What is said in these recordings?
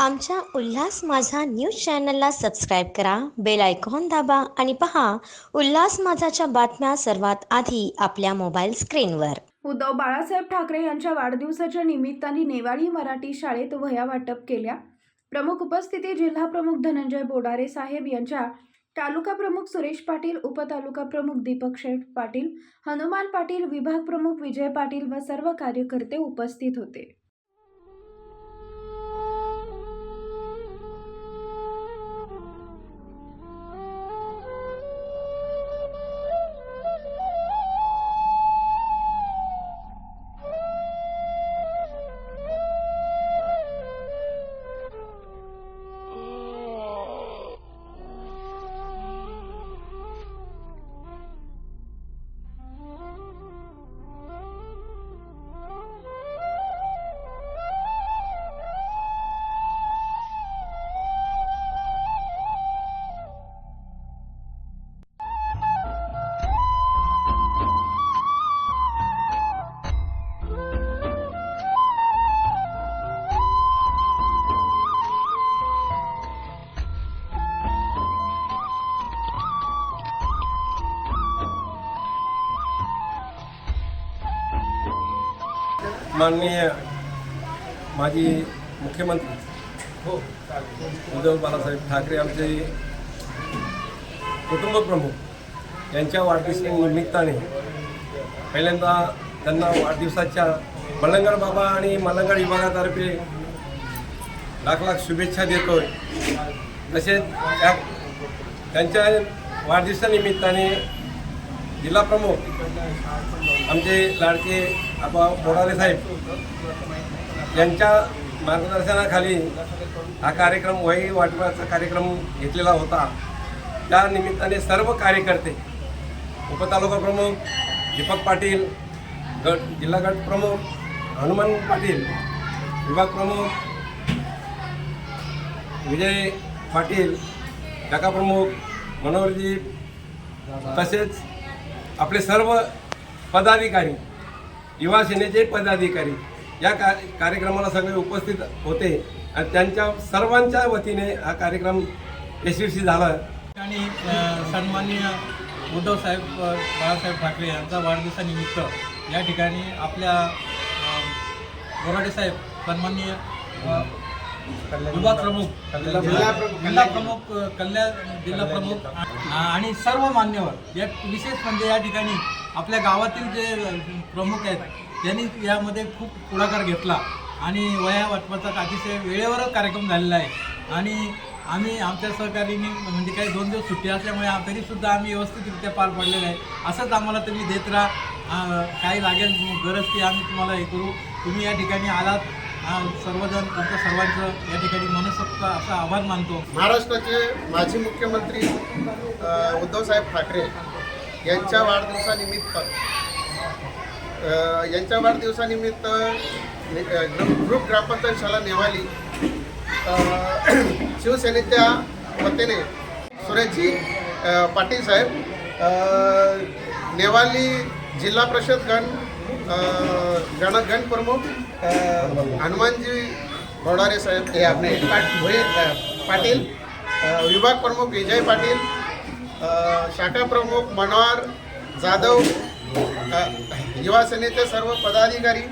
आमच्या उल्हास माझा न्यूज चॅनलला सबस्क्राईब करा बेल आयकॉन दाबा आणि पहा उल्हास माझाच्या बातम्या सर्वात आधी आपल्या मोबाईल स्क्रीनवर. उद्धव बाळासाहेब ठाकरे यांच्या वाढदिवसाच्या निमित्ताने नेवाळी मराठी शाळेत वह्या वाटप केल्या. प्रमुख उपस्थिती जिल्हा प्रमुख धनंजय बोडारे साहेब यांच्या तालुका प्रमुख सुरेश पाटील उपतालुका प्रमुख दीपक शेठ पाटील हनुमान पाटील विभाग प्रमुख विजय पाटील व सर्व कार्यकर्ते उपस्थित होते. माननीय माजी मुख्यमंत्री हो, उद्धव बाळासाहेब ठाकरे आमचे कुटुंब प्रमुख यांच्या वाढदिवसा निमित्ताने पहिल्यांदा त्यांना वाढदिवसाच्या मलंगड बाबा आणि मलंगड विभागातर्फे लाख लाख शुभेच्छा देतोय. तसेच त्या त्यांच्या वाढदिवसानिमित्ताने जिल्हा प्रमुख आमचे लाडके आबा बोडारे साहेब यांच्या मार्गदर्शनाखाली हा कार्यक्रम वही वाटपाचा कार्यक्रम घेतलेला होता. त्या निमित्ताने सर्व कार्यकर्ते उपतालुका प्रमुख दीपक पाटील गट जिल्हा गट प्रमुख हनुमान पाटील विभाग प्रमुख विजय पाटील शाखा प्रमुख मनोहरजी तसेच आपले सर्व पदाधिकारी युवा सेनेचे पदाधिकारी या का कार्यक्रमाला सगळे उपस्थित होते आणि त्यांच्या सर्वांच्या वतीने हा कार्यक्रम यशस्वी झाला. आणि सन्माननीय उद्धव साहेब बाळासाहेब ठाकरे यांचा वाढदिवसानिमित्त या ठिकाणी आपल्या बोराडे साहेब सन्माननीय विभाग प्रमुख. जिल्हा प्रमुख कल्याण जिल्हा प्रमुख आणि सर्व मान्यवर या विशेष म्हणजे या ठिकाणी आपल्या गावातील जे प्रमुख आहेत त्यांनी यामध्ये खूप पुढाकार घेतला. आणि वया वाटपाचा अतिशय वेळेवर कार्यक्रम झालेला आहे. आणि आम्ही आमच्या सहकारीने म्हणजे काही दोन दिवस सुट्टी असल्यामुळे तरीसुद्धा आम्ही व्यवस्थितरित्या पार पाडलेलं आहे. असंच आम्हाला तुम्ही देत राहा. काही लागेल गरज ती आम्ही तुम्हाला हे करू. तुम्ही या ठिकाणी आलात. आ, सर्वजण तुमचं सर्वांचं या ठिकाणी मनसोक्त असं आव्हान मानतो. महाराष्ट्राचे माजी मुख्यमंत्री उद्धवसाहेब ठाकरे यांच्या वाढदिवसानिमित्त यांच्या वाढदिवसानिमित्त ग्रुप ग्रुप ग्रामपंचायत नेवाली शिवसेनेच्या वतीने सुरेशजी पाटील साहेब नेवाली जिल्हा परिषद गण गण गण प्रमुख हनुमानजी भोडारे साहेब हे आपले पाट पाटील विभाग प्रमुख विजय पाटील शाखा प्रमुख मनोहर जाधव युवा सेनेचे सर्व पदाधिकारी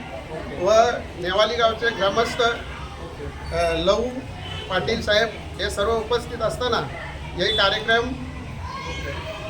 व नेवाली गावचे ग्रामस्थ लहू पाटील साहेब हे सर्व उपस्थित असताना हे कार्यक्रम